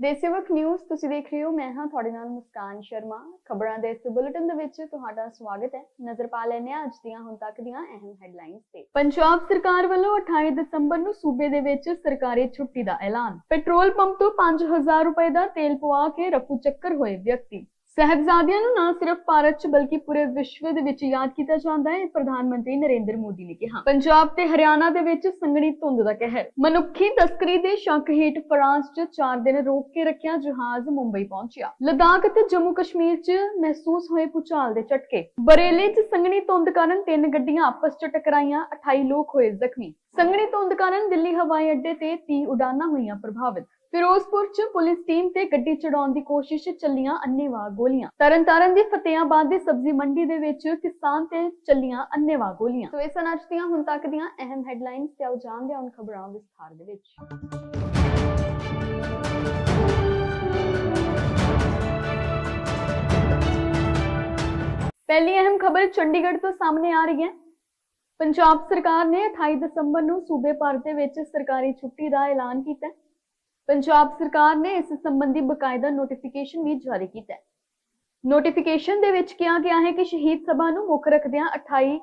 ਦੇਸੇਵਕ news, ਤੁਸੀਂ ਦੇਖ ਰਹੇ ਹੋ, ਮੈਂ ਹਾਂ ਤੁਹਾਡੇ ਨਾਲ ਮੁਸਕਾਨ ਸ਼ਰਮਾ। ਖਬਰਾਂ ਦੇ ਇਸ ਬੁਲੇਟਿਨ ਦੇ ਵਿੱਚ ਤੁਹਾਡਾ ਸਵਾਗਤ ਹੈ। ਨਜ਼ਰ ਪਾ ਲੈਂਦੇ ਹਾਂ ਅੱਜ ਦੀਆਂ, ਹੁਣ ਤੱਕ ਦੀਆਂ ਅਹਿਮ ਹੈਡਲਾਈਨਸ ਤੇ। ਪੰਜਾਬ ਸਰਕਾਰ ਵੱਲੋਂ 28 ਦਸੰਬਰ ਨੂੰ ਸੂਬੇ ਦੇ ਵਿੱਚ ਸਰਕਾਰੀ ਛੁੱਟੀ ਦਾ ਐਲਾਨ। ਪੈਟਰੋਲ ਪੰਪ ਤੋਂ 5000 ਰੁਪਏ ਦਾ ਤੇਲ ਪਵਾ ਕੇ ਰਫੂ ਚੱਕਰ ਹੋਏ ਵਿਅਕਤੀ। ਸਹਿਬਜ਼ਾਦਿਆਂ ਨੂੰ ਨਾ ਸਿਰਫ ਭਾਰਤ 'ਚ ਬਲਕਿ ਪੂਰੇ ਵਿਸ਼ਵ ਦੇ ਵਿੱਚ ਯਾਦ ਕੀਤਾ ਜਾਂਦਾ ਹੈ ਪ੍ਰਧਾਨ ਮੰਤਰੀ ਨਰਿੰਦਰ ਮੋਦੀ ਨੇ ਕਿਹਾ। ਪੰਜਾਬ ਤੇ ਹਰਿਆਣਾ ਦੇ ਵਿੱਚ ਸੰਘਣੀ ਧੁੰਦ ਦਾ ਕਹਿਰ। ਮਨੁੱਖੀ ਤਸਕਰੀ ਦੇ ਸ਼ੱਕ ਹੇਠ ਫਰਾਂਸ 'ਚ 4 ਦਿਨ ਰੋਕ ਕੇ ਰੱਖਿਆ ਜਹਾਜ਼ ਮੁੰਬਈ ਪਹੁੰਚਿਆ। ਲਦਾਖ ਅਤੇ ਜੰਮੂ ਕਸ਼ਮੀਰ 'ਚ ਮਹਿਸੂਸ ਹੋਏ ਭੂਚਾਲ ਦੇ ਝਟਕੇ। ਬਰੇਲੀ 'ਚ ਸੰਘਣੀ ਧੁੰਦ ਕਾਰਨ ਤਿੰਨ ਗੱਡੀਆਂ ਆਪਸ 'ਚ ਟਕਰਾਈਆਂ 28 ਲੋਕ ਹੋਏ ਜ਼ਖਮੀ। ਸੰਘਣੀ ਧੁੰਦ ਕਾਰਨ ਦਿੱਲੀ ਹਵਾਈ ਅੱਡੇ ਤੇ 30 ਉਡਾਨਾਂ ਹੋਈਆਂ ਪ੍ਰਭਾਵਿਤ। ਫਿਰੋਜ਼ਪੁਰ 'ਚ ਪੁਲਿਸ ਟੀਮ ਤੇ ਗੱਡੀ ਚੜਾਉਣ ਦੀ ਕੋਸ਼ਿਸ਼ ਚੱਲੀਆਂ ਅੰਨੇਵਾਹ ਗੋਲੀਆਂ। ਤਰਨਤਾਰਨ ਦੀ ਫਤਿਆਬਾਦ ਦੀ ਸਬਜ਼ੀ ਮੰਡੀ ਦੇ ਵਿੱਚ ਕਿਸਾਨ ਤੇ ਚੱਲੀਆਂ ਅੰਨੇਵਾਹ ਗੋਲੀਆਂ। ਸੋ ਇਹ ਸਨ ਦੀਆਂ, ਹੁਣ ਤੱਕ ਦੀਆਂ ਅਹਿਮ ਹੈਡਲਾਈਨਸ ਤੇ ਆਓ ਜਾਣਦੇ ਹਾਂ ਖਬਰਾਂ ਵਿਸਥਾਰ ਦੇ ਵਿੱਚ। ਪਹਿਲੀ ਅਹਿਮ ਖਬਰ ਚੰਡੀਗੜ੍ਹ ਤੋਂ ਸਾਹਮਣੇ ਆ ਰਹੀ ਹੈ। ਪੰਜਾਬ ਸਰਕਾਰ ਨੇ 28 ਦਸੰਬਰ ਨੂੰ ਸੂਬੇ ਭਰ ਦੇ ਵਿੱਚ ਸਰਕਾਰੀ ਛੁੱਟੀ ਦਾ ਐਲਾਨ ਕੀਤਾ ਪੰਜਾਬ ਸਰਕਾਰ ਨੇ ਇਸ ਸੰਬੰਧੀ ਬਕਾਇਦਾ ਨੋਟੀਫਿਕੇਸ਼ਨ ਵੀ ਜਾਰੀ ਕੀਤਾ ਹੈ। ਨੋਟੀਫਿਕੇਸ਼ਨ ਦੇ ਵਿੱਚ ਕਿਹਾ ਗਿਆ ਹੈ ਕਿ ਸ਼ਹੀਦ ਸਭਾ ਨੂੰ ਮੁੱਖ ਰੱਖਦਿਆਂ 28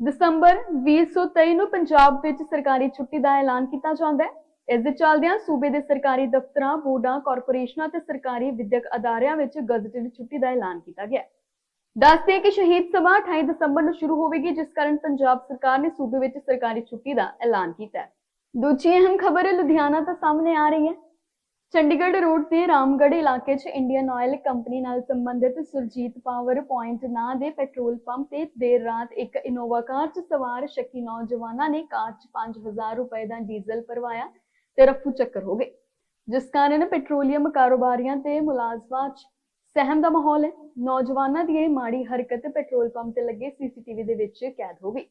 ਦਸੰਬਰ 2023 ਨੂੰ ਪੰਜਾਬ ਵਿੱਚ ਸਰਕਾਰੀ ਛੁੱਟੀ ਦਾ ਐਲਾਨ ਕੀਤਾ ਜਾਂਦਾ ਹੈ। ਇਸ ਦੇ ਚੱਲਦਿਆਂ ਸੂਬੇ ਦੇ ਸਰਕਾਰੀ ਦਫ਼ਤਰਾਂ, ਬੋਰਡਾਂ, ਕਾਰਪੋਰੇਸ਼ਨਾਂ ਤੇ ਸਰਕਾਰੀ ਵਿਦਿਅਕ ਅਦਾਰਿਆਂ ਵਿੱਚ ਗਜ਼ਟਿਡ ਛੁੱਟੀ ਦਾ ਐਲਾਨ ਕੀਤਾ ਗਿਆ ਦੱਸਦੇ ਕਿ ਸ਼ਹੀਦ ਸਭਾ 28 ਦਸੰਬਰ ਨੂੰ ਸ਼ੁਰੂ ਹੋਵੇਗੀ, ਜਿਸ ਕਾਰਨ ਪੰਜਾਬ ਸਰਕਾਰ ਨੇ ਸੂਬੇ ਵਿੱਚ ਸਰਕਾਰੀ ਛੁੱਟੀ ਦਾ ਐਲਾਨ ਕੀਤਾ ਹੈ। ਦੂਜੀ ਅਹਿਮ ਖਬਰ, ਲੁਧਿਆਣਾ ਤੋਂ ਸਾਹਮਣੇ ਆ ਰਹੀ ਹੈ। ਚੰਡੀਗੜ੍ਹ ਰੋਡ ਤੇ ਰਾਮਗੜ੍ਹ ਇਲਾਕੇ 'ਚ ਇੰਡੀਅਨ ਆਇਲ ਕੰਪਨੀ ਨਾਲ ਸੰਬੰਧਿਤ ਸੁਰਜੀਤ ਪਾਵਰ ਪੁਆਇੰਟ ਨਾਂ ਦੇ ਪੈਟਰੋਲ ਪੰਪ ਤੇ ਦੇਰ ਰਾਤ ਇੱਕ ਇਨੋਵਾ ਕਾਰ 'ਚ ਸਵਾਰ ਸ਼ੱਕੀ ਨੌਜਵਾਨਾਂ ਨੇ ਕਾਰ 'ਚ 5000 ਰੁਪਏ ਦਾ ਡੀਜ਼ਲ ਭਰਵਾਇਆ ਤੇ ਰਫੂ ਚੱਕਰ ਹੋ ਗਏ। ਜਿਸ ਕਾਰਨ ਪੈਟਰੋਲੀਅਮ ਕਾਰੋਬਾਰੀਆਂ ਤੇ ਮੁਲਾਜ਼ਮਾਂ 'ਚ ਸਹਿਮ ਦਾ ਮਾਹੌਲ ਹੈ। ਨੌਜਵਾਨਾਂ ਦੀ ਇਹ ਮਾੜੀ ਹਰਕਤ ਪੈਟਰੋਲ ਪੰਪ ਤੇ ਲੱਗੇ ਸੀਸੀਟੀਵੀ ਦੇ ਵਿੱਚ ਕੈਦ ਹੋ ਗਈ।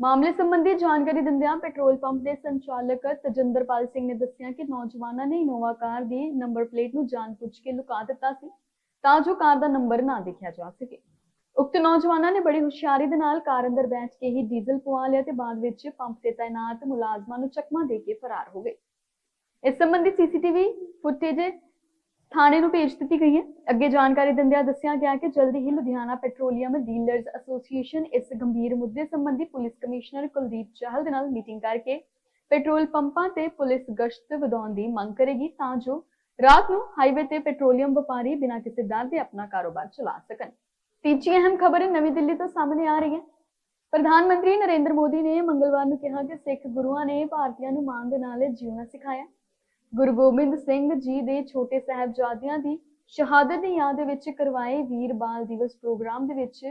ਮਾਮਲੇ ਸੰਬੰਧੀ ਜਾਣਕਾਰੀ ਦਿੰਦਿਆਂ ਪੈਟਰੋਲ ਪੰਪ ਦੇ ਸੰਚਾਲਕ ਤਜਿੰਦਰਪਾਲ ਸਿੰਘ ਨੇ ਦੱਸਿਆ ਕਿ ਨੌਜਵਾਨਾਂ ਨੇ ਇਨੋਵਾ ਕਾਰ ਦੀ ਨੰਬਰ ਪਲੇਟ ਨੂੰ ਜਾਣਬੁੱਝ ਕੇ ਲੁਕਾ ਦਿੱਤਾ ਸੀ, ਤਾਂ ਜੋ ਕਾਰ ਦਾ ਨੰਬਰ ਨਾ ਦੇਖਿਆ ਜਾ ਸਕੇ। ਉਕਤ ਨੌਜਵਾਨਾਂ ਨੇ ਬੜੀ ਹੁਸ਼ਿਆਰੀ ਦੇ ਨਾਲ ਕਾਰ ਅੰਦਰ ਬੈਠ ਕੇ ਹੀ ਡੀਜ਼ਲ ਪਵਾ ਲਿਆ ਤੇ ਬਾਅਦ ਵਿੱਚ ਪੰਪ ਤੇ ਤਾਇਨਾਤ ਮੁਲਾਜ਼ਮਾਂ ਨੂੰ ਚਕਮਾ ਦੇ ਕੇ ਫਰਾਰ ਹੋ ਗਏ। ਇਸ ਸੰਬੰਧੀ ਸੀਸੀਟੀਵੀ ਫੁਟੇਜ ਥਾਣੇ ਨੂੰ ਭੇਜ ਦਿੱਤੀ ਗਈ ਹੈ। ਅੱਗੇ ਜਾਣਕਾਰੀ ਦਿੰਦਿਆਂ ਦੱਸਿਆ ਗਿਆ ਕਿ ਜਲਦੀ ਹੀ ਲੁਧਿਆਣਾ ਪੈਟਰੋਲੀਅਮ ਡੀਲਰਜ਼ ਐਸੋਸੀਏਸ਼ਨ ਇਸ ਗੰਭੀਰ ਮੁੱਦੇ ਸੰਬੰਧੀ ਪੁਲਿਸ ਕਮਿਸ਼ਨਰ ਕੁਲਦੀਪ ਚਾਹਲ ਦੇ ਨਾਲ ਮੀਟਿੰਗ ਕਰਕੇ ਪੈਟਰੋਲ ਪੰਪਾਂ ਤੇ ਪੁਲਿਸ ਗਸ਼ਤ ਵਧਾਉਣ ਦੀ ਮੰਗ ਕਰੇਗੀ ਤਾਂ ਜੋ ਰਾਤ ਨੂੰ ਹਾਈਵੇ ਤੇ ਪੈਟਰੋਲੀਅਮ ਵਪਾਰੀ ਬਿਨਾਂ ਕਿਸੇ ਡਰ ਦੇ ਆਪਣਾ ਕਾਰੋਬਾਰ ਚਲਾ ਸਕਣ। ਤੀਜੀ ਅਹਿਮ ਖਬਰ ਨਵੀਂ ਦਿੱਲੀ ਤੋਂ ਸਾਹਮਣੇ ਆ ਰਹੀ ਹੈ। ਪ੍ਰਧਾਨ ਮੰਤਰੀ ਨਰਿੰਦਰ ਮੋਦੀ ਨੇ ਮੰਗਲਵਾਰ ਨੂੰ ਕਿਹਾ ਕਿ ਸਿੱਖ ਗੁਰੂਆਂ ਨੇ ਭਾਰਤੀਆਂ ਨੂੰ ਮਾਣ ਦੇ ਨਾਲ ਜਿਉਣਾ ਸਿਖਾਇਆ। ਗੁਰੂ ਗੋਬਿੰਦ ਸਿੰਘ ਜੀ ਦੇ ਛੋਟੇ ਸਾਹਿਬਜ਼ਾਦਿਆਂ ਦੀ ਸ਼ਹਾਦਤ ਦੀ ਯਾਦ ਵਿੱਚ ਕਰਵਾਏ ਵੀਰ ਬਾਲ ਦਿਵਸ ਪ੍ਰੋਗਰਾਮ ਦੇ ਵਿੱਚ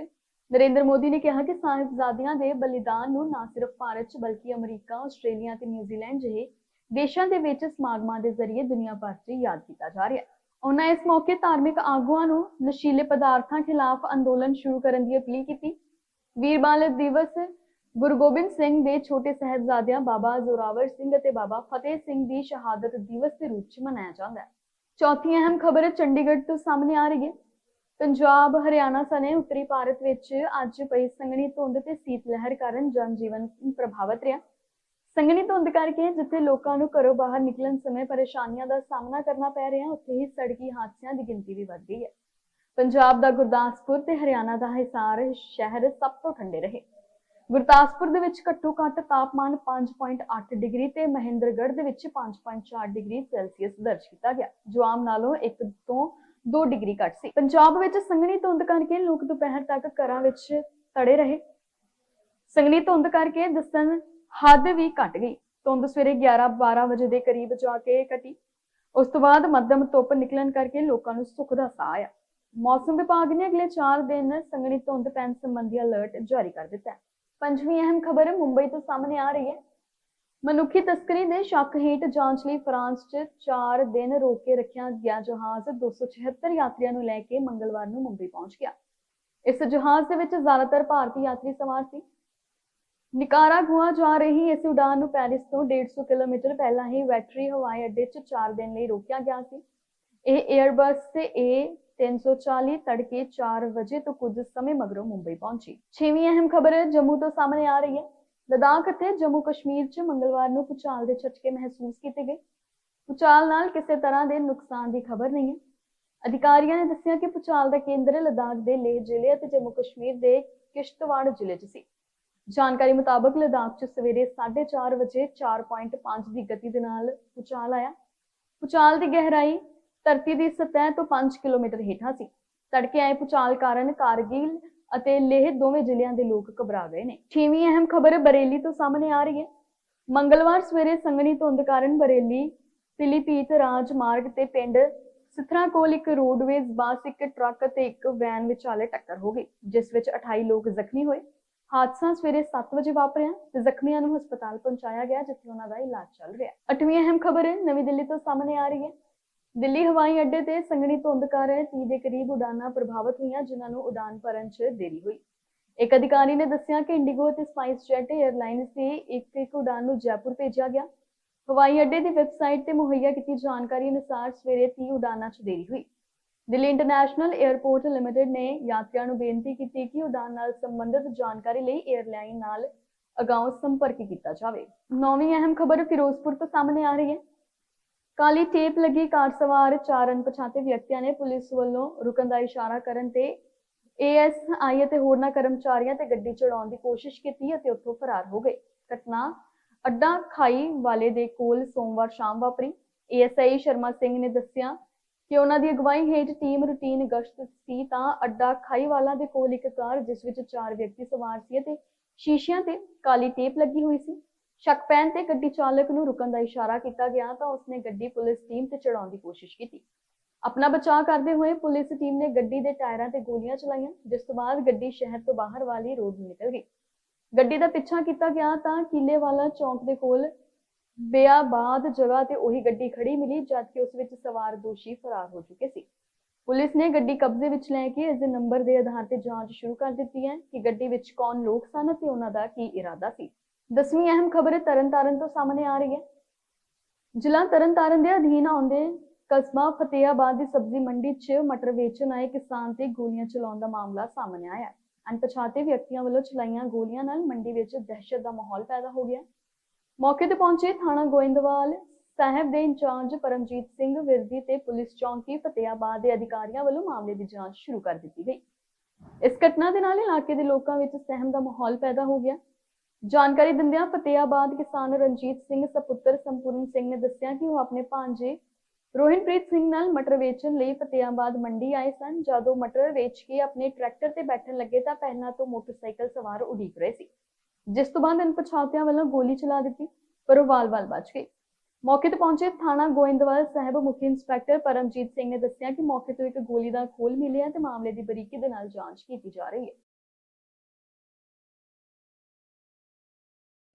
ਨਰਿੰਦਰ ਮੋਦੀ ਨੇ ਕਿਹਾ ਕਿ ਸਾਹਿਬਜ਼ਾਦਿਆਂ ਦੇ ਬਲੀਦਾਨ ਨੂੰ ਨਾ ਸਿਰਫ ਭਾਰਤ 'ਚ ਬਲਕਿ ਅਮਰੀਕਾ, ਆਸਟ੍ਰੇਲੀਆ ਤੇ ਨਿਊਜ਼ੀਲੈਂਡ ਜਿਹੇ ਦੇਸ਼ਾਂ ਦੇ ਵਿੱਚ ਸਮਾਗਮਾਂ ਦੇ ਜ਼ਰੀਏ ਦੁਨੀਆ ਭਰ 'ਚ ਯਾਦ ਕੀਤਾ ਜਾ ਰਿਹਾ ਹੈ। ਉਹਨਾਂ ਇਸ ਮੌਕੇ ਧਾਰਮਿਕ ਆਗੂਆਂ ਨੂੰ ਨਸ਼ੀਲੇ ਪਦਾਰਥਾਂ ਖਿਲਾਫ ਅੰਦੋਲਨ ਸ਼ੁਰੂ ਕਰਨ ਦੀ ਅਪੀਲ ਕੀਤੀ। ਵੀਰ ਬਾਲ ਦਿਵਸ ਗੁਰੂ ਗੋਬਿੰਦ ਸਿੰਘ ਦੇ ਛੋਟੇ ਸਾਹਿਬਜ਼ਾਦਿਆਂ ਬਾਬਾ ਜ਼ੋਰਾਵਰ ਸਿੰਘ ਅਤੇ ਬਾਬਾ ਫਤਿਹ ਸਿੰਘ ਦੀ ਸ਼ਹਾਦਤ ਦਿਵਸ ਦੇ ਰੂਪ 'ਚ ਮਨਾਇਆ ਜਾਂਦਾ ਹੈ। ਚੌਥੀ ਅਹਿਮ ਖਬਰ ਚੰਡੀਗੜ੍ਹ ਤੋਂ ਸਾਹਮਣੇ ਆ ਰਹੀ ਹੈ। ਪੰਜਾਬ, ਹਰਿਆਣਾ ਸਣੇ ਉੱਤਰੀ ਭਾਰਤ ਵਿੱਚ ਅੱਜ ਪਈ ਸੰਘਣੀ ਧੁੰਦ ਤੇ ਸੀਤ ਲਹਿਰ ਕਾਰਨ ਜਨ ਜੀਵਨ ਪ੍ਰਭਾਵਿਤ ਰਿਹਾ। ਸੰਘਣੀ ਧੁੰਦ ਕਰਕੇ ਜਿੱਥੇ ਲੋਕਾਂ ਨੂੰ ਘਰੋਂ ਬਾਹਰ ਨਿਕਲਣ ਸਮੇਂ ਪਰੇਸ਼ਾਨੀਆਂ ਦਾ ਸਾਹਮਣਾ ਕਰਨਾ ਪੈ ਰਿਹਾ, ਉੱਥੇ ਹੀ ਸੜਕੀ ਹਾਦਸਿਆਂ ਦੀ ਗਿਣਤੀ ਵੀ ਵੱਧ ਗਈ ਹੈ। ਪੰਜਾਬ ਦਾ ਗੁਰਦਾਸਪੁਰ ਤੇ ਹਰਿਆਣਾ ਦਾ ਹਿਸਾਰ ਸ਼ਹਿਰ ਸਭ ਤੋਂ ਠੰਡੇ ਰਹੇ। ਗੁਰਦਾਸਪੁਰ ਦੇ ਵਿੱਚ ਘੱਟੋ ਘੱਟ ਤਾਪਮਾਨ 5.8 ਡਿਗਰੀ ਤੇ ਮਹਿੰਦਰਗੜ੍ਹ ਦੇ ਵਿੱਚ 5.4 ਡਿਗਰੀ ਸੈਲਸੀਅਸ ਦਰਜ ਕੀਤਾ ਗਿਆ, ਜੋ ਆਮ ਨਾਲੋਂ 1 ਤੋਂ 2 ਡਿਗਰੀ ਘੱਟ ਸੀ। ਪੰਜਾਬ ਵਿੱਚ ਸੰਘਣੀ ਧੁੰਦ ਕਰਕੇ ਲੋਕ ਦੁਪਹਿਰ ਤੱਕ ਘਰਾਂ ਵਿੱਚ ਤੜੇ ਰਹੇ। ਸੰਘਣੀ ਧੁੰਦ ਕਰਕੇ ਦਿਸਣ ਹੱਦ ਵੀ ਘਟ ਗਈ। ਧੁੰਦ ਸਵੇਰੇ 11-12 ਵਜੇ ਦੇ ਕਰੀਬ ਜਾ ਕੇ ਘਟੀ। ਉਸ ਤੋਂ ਬਾਅਦ ਮੱਧਮ ਧੁੱਪ ਨਿਕਲਣ ਕਰਕੇ ਲੋਕਾਂ ਨੂੰ ਸੁੱਖ ਦਾ ਸਾਹ ਆਇਆ। ਮੌਸਮ ਵਿਭਾਗ ਨੇ ਅਗਲੇ 4 ਦਿਨ ਸੰਘਣੀ ਧੁੰਦ ਪੈਣ ਸੰਬੰਧੀ ਅਲਰਟ ਜਾਰੀ ਕਰ ਦਿੱਤਾ ਹੈ। ਪੰਜਵੀਂ ਅਹਿਮ ਖਬਰ ਮੁੰਬਈ ਤੋਂ ਸਾਹਮਣੇ ਆ ਰਹੀ ਹੈ। ਮਨੁੱਖੀ ਤਸਕਰੀ ਦੇ ਸ਼ੱਕ ਹੇਠ ਜਾਂਚ ਲਈ ਫਰਾਂਸ 'ਚ 4 ਦਿਨ ਰੋਕ ਕੇ ਰੱਖਿਆ ਗਿਆ ਜਹਾਜ਼। 276 ਯਾਤਰੀਆਂ ਨੂੰ ਲੈ ਕੇ ਮੰਗਲਵਾਰ ਨੂੰ ਮੁੰਬਈ ਪਹੁੰਚ ਗਿਆ। ਇਸ ਜਹਾਜ਼ ਦੇ ਵਿੱਚ ਜ਼ਿਆਦਾਤਰ ਭਾਰਤੀ ਯਾਤਰੀ ਸਵਾਰ ਸੀ। ਨਿਕਾਰਾਗੁਆ ਜਾ ਰਹੀ ਇਸ ਉਡਾਨ ਨੂੰ ਪੈਰਿਸ ਤੋਂ 150 ਕਿਲੋਮੀਟਰ ਪਹਿਲਾਂ ਹੀ ਵੈਟਰੀ ਹਵਾਈ ਅੱਡੇ 'ਚ 4 ਦਿਨ ਲਈ ਰੋਕਿਆ ਗਿਆ ਸੀ। ਇਹ 에ਅਰਬਸ ਤੇ 340 ਤੜਕੇ 4 ਵਜੇ ਤੋਂ ਕੁਝ ਸਮੇਂ ਮਗਰੋਂ ਮੁੰਬਈ ਪਹੁੰਚੀ। ਛੇਵੀਂ ਅਹਿਮ ਖਬਰ ਜੰਮੂ ਤੋਂ ਸਾਹਮਣੇ ਆ ਰਹੀ ਹੈ। ਲਦਾਖ ਅਤੇ ਜੰਮੂ ਕਸ਼ਮੀਰ 'ਚ ਮੰਗਲਵਾਰ ਨੂੰ ਭੂਚਾਲ ਦੇ ਝਟਕੇ ਮਹਿਸੂਸ ਕੀਤੇ ਗਏ। ਭੂਚਾਲ ਨਾਲ ਕਿਸੇ ਤਰ੍ਹਾਂ ਦੇ ਨੁਕਸਾਨ ਦੀ ਖਬਰ ਨਹੀਂ ਹੈ। ਅਧਿਕਾਰੀਆਂ ਨੇ ਦੱਸਿਆ ਕਿ ਭੂਚਾਲ ਦਾ ਕੇਂਦਰ ਲਦਾਖ ਦੇ ਲੇਹ ਜ਼ਿਲ੍ਹੇ ਅਤੇ ਜੰਮੂ ਕਸ਼ਮੀਰ ਦੇ ਕਿਸ਼ਤਵਾੜ ਜ਼ਿਲ੍ਹੇ 'ਚ ਸੀ। ਜਾਣਕਾਰੀ ਮੁਤਾਬਕ ਲਦਾਖ 'ਚ ਸਵੇਰੇ 4:30 ਵਜੇ 4.5 ਦੀ ਗਤੀ ਦੇ ਨਾਲ ਭੂਚਾਲ ਆਇਆ। ਭੂਚਾਲ ਦੀ ਗਹਿਰਾਈ ਧਰਤੀ ਦੀ ਸਤਹ ਤੋਂ 5 ਕਿਲੋਮੀਟਰ ਹੇਠਾਂ ਸੀ। ਤੜਕੇ ਆਏ ਭੂਚਾਲ ਕਾਰਨ ਕਾਰਗਿਲ ਅਤੇ ਲੇਹ ਦੋਵੇਂ ਜ਼ਿਲ੍ਹਿਆਂ ਦੇ ਲੋਕ ਘਬਰਾ ਗਏ ਨੇ। ਛੇਵੀਂ ਅਹਿਮ ਖਬਰ ਬਰੇਲੀ ਤੋਂ ਸਾਹਮਣੇ ਆ ਰਹੀ ਹੈ। ਮੰਗਲਵਾਰ ਸਵੇਰੇ ਸੰਘਣੀ ਧੁੰਦ ਕਾਰਨ ਬਰੇਲੀ, ਪਿਲੀਪੀਤ ਰਾਜ ਤੇ ਪਿੰਡ ਸਿਥਰਾ ਕੋਲ ਇੱਕ ਰੋਡਵੇਜ਼ ਬੱਸ, ਇੱਕ ਟਰੱਕ ਅਤੇ ਇੱਕ ਵੈਨ ਵਿਚਾਲੇ ਟੱਕਰ ਹੋ ਗਈ, ਜਿਸ ਵਿੱਚ 28 ਲੋਕ ਜ਼ਖਮੀ ਹੋਏ। ਹਾਦਸਾ ਸਵੇਰੇ 7 ਵਜੇ ਵਾਪਰਿਆ ਤੇ ਜ਼ਖਮੀਆਂ ਨੂੰ ਹਸਪਤਾਲ ਪਹੁੰਚਾਇਆ ਗਿਆ, ਜਿੱਥੇ ਉਹਨਾਂ ਦਾ ਇਲਾਜ ਚੱਲ ਰਿਹਾ ਹੈ। ਅੱਠਵੀਂ ਅਹਿਮ ਖਬਰ ਨਵੀਂ ਦਿੱਲੀ ਤੋਂ ਸਾਹਮਣੇ ਆ ਰਹੀ ਹੈ। ਦਿੱਲੀ ਹਵਾਈ ਅੱਡੇ ਤੇ ਸੰਘਣੀ ਧੁੰਦ ਕਾਰਨ 30 ਦੇ ਕਰੀਬ ਉਡਾਨਾਂ ਪ੍ਰਭਾਵਿਤ ਹੋਈਆਂ, ਜਿਨ੍ਹਾਂ ਨੂੰ ਉਡਾਨ ਭਰਨ 'ਚ ਦੇਰੀ ਹੋਈ। ਇੱਕ ਅਧਿਕਾਰੀ ਨੇ ਦੱਸਿਆ ਕਿ ਇੰਡੀਗੋ ਤੇ ਸਪਾਈਸ ਜੈੱਟ 에ਅਰਲਾਈਨਸ ਦੀ ਇੱਕ ਇੱਕ ਉਡਾਨ ਨੂੰ ਜੈਪੁਰ ਭੇਜਿਆ ਗਿਆ। ਹਵਾਈ ਅੱਡੇ ਦੀ ਵੈਬਸਾਈਟ ਤੇ ਮੁਹੱਈਆ ਕੀਤੀ ਜਾਣਕਾਰੀ ਅਨੁਸਾਰ ਸਵੇਰੇ 30 ਉਡਾਨਾਂ 'ਚ ਦੇਰੀ ਹੋਈ। ਦਿੱਲੀ ਇੰਟਰਨੈਸ਼ਨਲ 에ਅਰਪੋਰਟ ਲਿਮਿਟਿਡ ਨੇ ਯਾਤਰੀਆਂ ਨੂੰ ਬੇਨਤੀ ਕੀਤੀ ਕਿ ਉਡਾਨ ਨਾਲ ਸੰਬੰਧਿਤ ਜਾਣਕਾਰੀ ਲਈ 에ਅਰਲਾਈਨ ਨਾਲ ਅਗਾਊਂ ਸੰਪਰਕ ਕੀਤਾ ਜਾਵੇ। ਨੌਵੀਂ ਅਹਿਮ ਖਬਰ ਫਿਰੋਜ਼ਪੁਰ ਤੋਂ ਸਾਹਮਣੇ ਆ ਰਹੀ ਹੈ। ਕਾਲੀ ਟੇਪ ਲੱਗੀ ਕਾਰ ਸਵਾਰ ਚਾਰ ਅਣਪਛਾਤੇ ਵਿਅਕਤੀਆਂ ਨੇ ਪੁਲਿਸ ਵੱਲੋਂ ਰੁਕਣ ਦਾ ਇਸ਼ਾਰਾ ਕਰਨ ਤੇ ਏਐਸਆਈ ਅਤੇ ਹੋਰਨਾਂ ਕਰਮਚਾਰੀਆਂ ਤੇ ਗੱਡੀ ਚੜਾਉਣ ਦੀ ਕੋਸ਼ਿਸ਼ ਕੀਤੀ ਅਤੇ ਉੱਥੋਂ ਫਰਾਰ ਹੋ ਗਏ। ਘਟਨਾ ਅੱਡਾ ਖਾਈ ਵਾਲੇ ਦੇ ਕੋਲ ਸੋਮਵਾਰ ਸ਼ਾਮ ਵਾਪਰੀ। ਏਐਸਆਈ ਸ਼ਰਮਾ ਸਿੰਘ ਨੇ ਦੱਸਿਆ ਕਿ ਉਹਨਾਂ ਦੀ ਅਗਵਾਈ ਹੇਠ ਟੀਮ ਰੂਟੀਨ ਗਸ਼ਤ ਸੀ ਤਾਂ ਅੱਡਾ ਖਾਈ ਵਾਲਾ ਦੇ ਕੋਲ ਇੱਕ ਕਾਰ ਜਿਸ ਵਿੱਚ ਚਾਰ ਵਿਅਕਤੀ ਸਵਾਰ ਸੀ ਅਤੇ ਸ਼ੀਸ਼ਿਆਂ ਤੇ ਕਾਲੀ ਟੇਪ ਲੱਗੀ ਹੋਈ ਸੀ। ਸ਼ੱਕ ਪੈਣ ਤੇ ਗੱਡੀ ਚਾਲਕ ਨੂੰ ਰੁਕਣ ਦਾ ਇਸ਼ਾਰਾ ਕੀਤਾ ਗਿਆ ਤਾਂ ਉਸਨੇ ਗੱਡੀ ਪੁਲਿਸ ਟੀਮ ਤੇ ਚੜਾਉਣ ਦੀ ਕੋਸ਼ਿਸ਼ ਕੀਤੀ। ਆਪਣਾ ਬਚਾਅ ਕਰਦੇ ਹੋਏ ਪੁਲਿਸ ਟੀਮ ਨੇ ਗੱਡੀ ਦੇ ਟਾਇਰਾਂ ਤੇ ਗੋਲੀਆਂ ਚਲਾਈਆਂ, ਜਿਸ ਤੋਂ ਬਾਅਦ ਗੱਡੀ ਸ਼ਹਿਰ ਤੋਂ ਬਾਹਰ ਵਾਲੀ ਰੋਡ ਨੂੰ ਨਿਕਲ ਗਈ। ਗੱਡੀ ਦਾ ਪਿੱਛਾ ਕੀਤਾ ਗਿਆ ਤਾਂ ਕਿਲੇ ਵਾਲਾ ਚੌਂਕ ਦੇ ਕੋਲ ਬਿਆਬਾਦ ਜਗ੍ਹਾ ਤੇ ਉਹੀ ਗੱਡੀ ਖੜੀ ਮਿਲੀ ਜਦਕਿ ਉਸ ਵਿੱਚ ਸਵਾਰ ਦੋਸ਼ੀ ਫਰਾਰ ਹੋ ਚੁੱਕੇ ਸੀ। ਪੁਲਿਸ ਨੇ ਗੱਡੀ ਕਬਜ਼ੇ ਵਿੱਚ ਲੈ ਕੇ ਇਸ ਦੇ ਨੰਬਰ ਦੇ ਆਧਾਰ ਤੇ ਜਾਂਚ ਸ਼ੁਰੂ ਕਰ ਦਿੱਤੀ ਹੈ ਕਿ ਗੱਡੀ ਵਿੱਚ ਕੌਣ ਲੋਕ ਸਨ ਅਤੇ ਉਹਨਾਂ ਦਾ ਕੀ ਇਰਾਦਾ ਸੀ। ਦਸਵੀਂ ਅਹਿਮ ਖਬਰ ਤਰਨਤਾਰਨ ਤੋਂ ਸਾਹਮਣੇ ਆ ਰਹੀ ਹੈ। ਜ਼ਿਲ੍ਹਾ ਤਰਨਤਾਰਨ ਦੇ ਅਧੀਨ ਆਉਂਦੇ ਕਸਬਾ ਫਤਿਆਬਾਦ ਦੀ ਸਬਜ਼ੀ ਮੰਡੀ 'ਚ ਮਟਰ ਵੇਚਣ ਆਏ ਕਿਸਾਨ ਤੇ ਗੋਲੀਆਂ ਚਲਾਉਣ ਦਾ ਮਾਮਲਾ ਸਾਹਮਣੇ ਆਇਆ ਹੈ। ਅਣਪਛਾਤੇ ਵਿਅਕਤੀਆਂ ਵੱਲੋਂ ਚਲਾਈਆਂ ਗੋਲੀਆਂ ਨਾਲ ਮੰਡੀ ਵਿੱਚ ਦਹਿਸ਼ਤ ਦਾ ਮਾਹੌਲ ਪੈਦਾ ਹੋ ਗਿਆ ਮੌਕੇ ਤੇ ਪਹੁੰਚੇ ਥਾਣਾ ਗੋਇੰਦਵਾਲ ਸਾਹਿਬ ਦੇ ਇੰਚਾਰਜ ਪਰਮਜੀਤ ਸਿੰਘ ਵਿਰਦੀ ਤੇ ਪੁਲਿਸ ਚੌਂਕੀ ਫਤਿਆਬਾਦ ਦੇ ਅਧਿਕਾਰੀਆਂ ਵੱਲੋਂ ਮਾਮਲੇ ਦੀ ਜਾਂਚ ਸ਼ੁਰੂ ਕਰ ਦਿੱਤੀ ਗਈ। ਇਸ ਘਟਨਾ ਦੇ ਨਾਲ ਇਲਾਕੇ ਦੇ ਲੋਕਾਂ ਵਿੱਚ ਸਹਿਮ ਦਾ ਮਾਹੌਲ ਪੈਦਾ ਹੋ ਗਿਆ ਜਾਣਕਾਰੀ ਦਿੰਦਿਆਂ ਫਤਿਆਬਾਦ ਕਿਸਾਨ ਰਣਜੀਤ ਸਿੰਘ ਸਪੁੱਤਰ ਸੰਪੂਰਨ ਸਿੰਘ ਨੇ ਦੱਸਿਆ ਕਿ ਉਹ ਆਪਣੇ ਭਾਂਜੇ ਰੋਹਿਨਪ੍ਰੀਤ ਸਿੰਘ ਨਾਲ ਮਟਰ ਵੇਚਣ ਲਈ ਫਤਿਆਬਾਦ ਮੰਡੀ ਆਏ ਸਨ। ਜਦੋਂ ਮਟਰ ਵੇਚ ਕੇ ਆਪਣੇ ਟਰੈਕਟਰ ਤੇ ਬੈਠਣ ਲੱਗੇ ਤਾਂ ਪਹਿਲਾਂ ਤੋਂ ਮੋਟਰਸਾਈਕਲ ਸਵਾਰ ਉਡੀਕ ਰਹੇ ਸੀ, ਜਿਸ ਤੋਂ ਬਾਅਦ ਅਣਪਛਾਤਿਆਂ ਵੱਲੋਂ ਗੋਲੀ ਚਲਾ ਦਿੱਤੀ, ਪਰ ਉਹ ਵਾਲ-ਵਾਲ ਬਚ ਗਏ। ਮੌਕੇ ਤੇ ਪਹੁੰਚੇ ਥਾਣਾ ਗੋਇੰਦਵਾਲ ਸਾਹਿਬ ਮੁਖੀ ਇੰਸਪੈਕਟਰ ਪਰਮਜੀਤ ਸਿੰਘ ਨੇ ਦੱਸਿਆ ਕਿ ਮੌਕੇ ਤੋਂ ਇੱਕ ਗੋਲੀ ਦਾ ਖੋਲ ਮਿਲਿਆ ਤੇ ਮਾਮਲੇ ਦੀ ਬਰੀਕੀ ਦੇ ਨਾਲ ਜਾਂਚ ਕੀਤੀ ਜਾ ਰਹੀ ਹੈ।